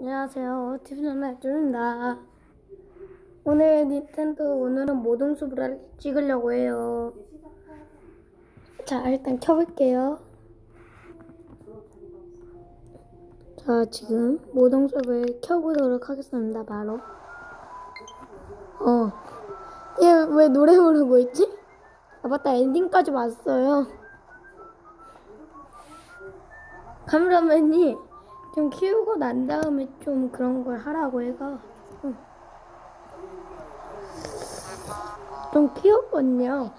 안녕하세요. 티프는 나주입니다. 오늘 닌텐도 오늘은 모동숲을 찍으려고 해요. 자, 일단 켜볼게요. 자, 지금 모동숲을 켜보도록 하겠습니다. 바로. 어. 얘 왜 노래 부르고 있지? 아, 맞다. 엔딩까지 왔어요. 카메라맨이 좀 키우고 난 다음에 좀 그런 걸 하라고 해가 좀 키웠거든요.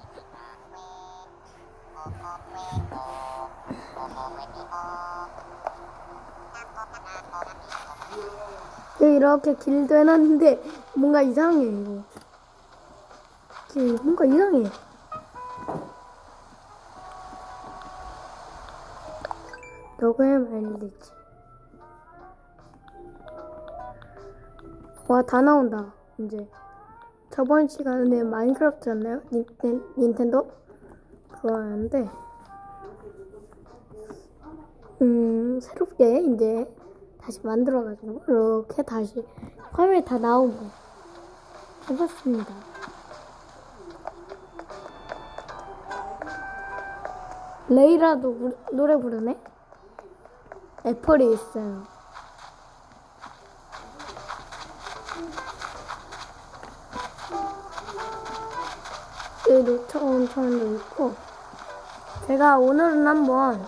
이렇게 길도 해놨는데 뭔가 이상해 이거. 이게 뭔가 이상해. 녹음 알리지. 와, 다 나온다, 이제. 저번 시간에 마인크래프트였나요? 닌텐, 닌텐도? 그거였는데. 음, 새롭게 이제 다시 만들어가지고, 이렇게 다시 화면에 다 나오고 해봤습니다. 레이라도 부- 노래 부르네? 애플이 있어요. 여기 노천천도 있고 제가 오늘은 한번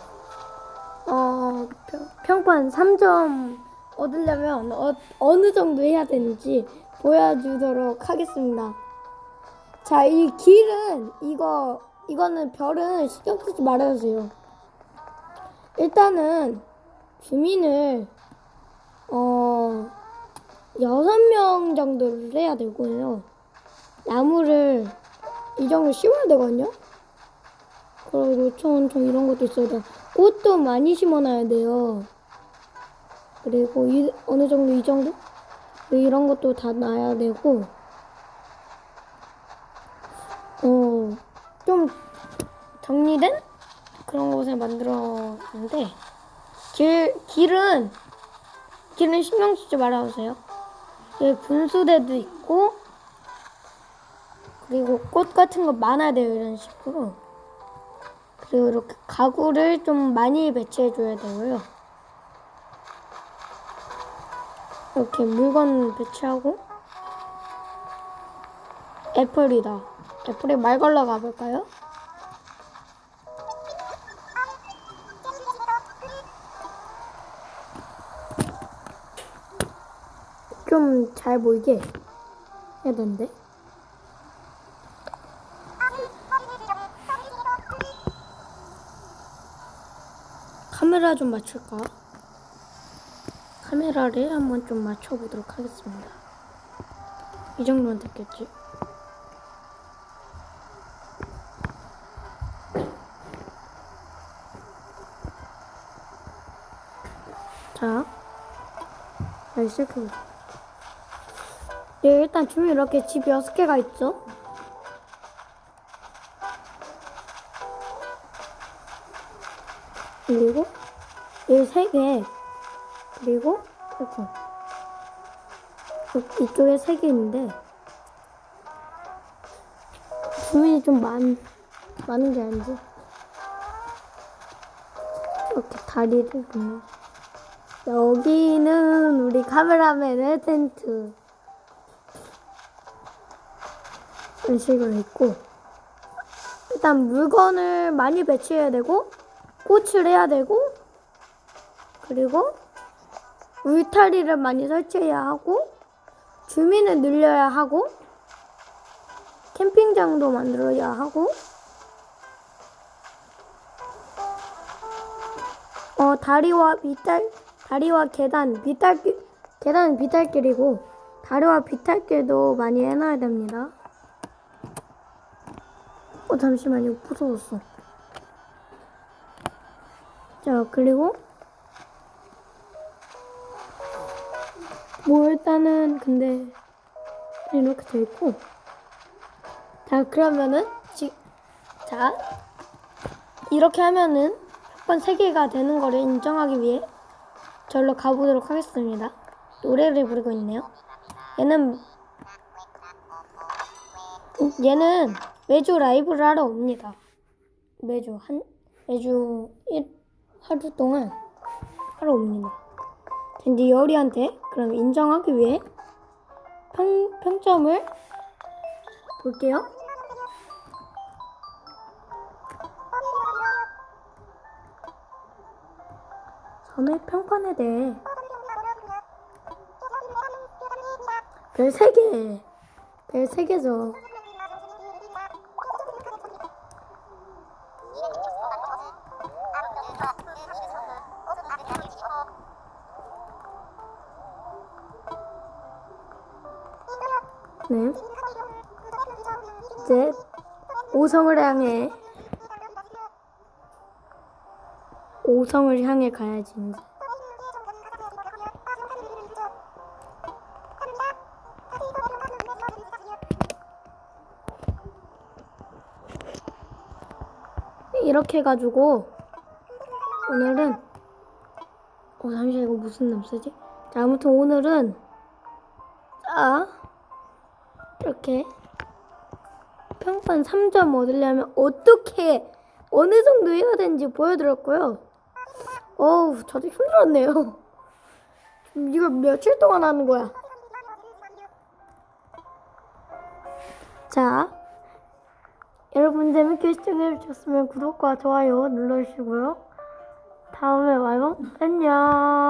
어, 평- 평판 3점 얻으려면 어, 어느 정도 해야 되는지 보여주도록 하겠습니다. 자, 이 길은 이거 이거는 별은 신경 쓰지 말아주세요. 일단은 주민을 어 여섯 명 정도를 해야 되고요. 나무를 이 정도 심어야 되거든요. 그리고 노천청 이런 것도 있어야 돼. 꽃도 많이 심어놔야 돼요. 그리고 이, 어느 정도 이 정도? 이런 것도 다 놔야 되고, 어, 좀 정리된 그런 곳을 만들었는데, 길, 길은, 길은 신경 쓰지 말아주세요. 여기 분수대도 있고, 그리고 꽃 같은 거 많아야 돼요, 이런 식으로. 그리고 이렇게 가구를 좀 많이 배치해 줘야 되고요. 이렇게 물건 배치하고, 애플이다. 애플이 말 걸러 가볼까요? 좀 잘 보이게 해야 되는데. 카메라 좀 맞출까? 카메라를 한번 좀 맞춰보도록 하겠습니다. 이 정도면 됐겠지? 자, 자, 시작해보자. 예, 일단 주면 이렇게 집 6개가 있죠? 그리고 얘세 개. 그리고. 이- 이쪽에 세개 있는데 주민이 좀 많, 많은 게 아닌지 이렇게 다리를 그냥 여기는 우리 카메라맨의 텐트 이런 식으로 있고 일단 물건을 많이 배치해야 되고 꽃을 해야 되고 그리고 울타리를 많이 설치해야 하고 주민을 늘려야 하고 캠핑장도 만들어야 하고 어 다리와 비탈 다리와 계단 비탈길 계단은 비탈길이고 다리와 비탈길도 많이 해놔야 됩니다. 어 잠시만요 부서졌어. 자 그리고 뭐 일단은 근데 이렇게 돼 있고 자 그러면은 지, 자 이렇게 하면은 한번 세 개가 되는 거를 인정하기 위해 절로 가보도록 하겠습니다. 노래를 부르고 있네요. 얘는 얘는 매주 라이브를 하러 옵니다. 매주 한 매주 일 하루 동안 하러 옵니다. 이제 여리한테 그럼 인정하기 위해 평 평점을 볼게요. 점의 평판에 대해 별 3개 별 3개죠. 네. 이제 5성을 향해 5성을 향해 가야지 이제. 이렇게 해가지고 오늘은 어 잠시 이거 무슨 냄새지? 자 아무튼 오늘은 자 이렇게 평판 3점 얻으려면 어떻게 어느 정도 해야 되는지 보여드렸고요. 어우 저도 힘들었네요. 음, 이걸 며칠 동안 하는 거야. 자 여러분 재밌게 시청해 주셨으면 구독과 좋아요 눌러주시고요. 다음에 봐요. 안녕.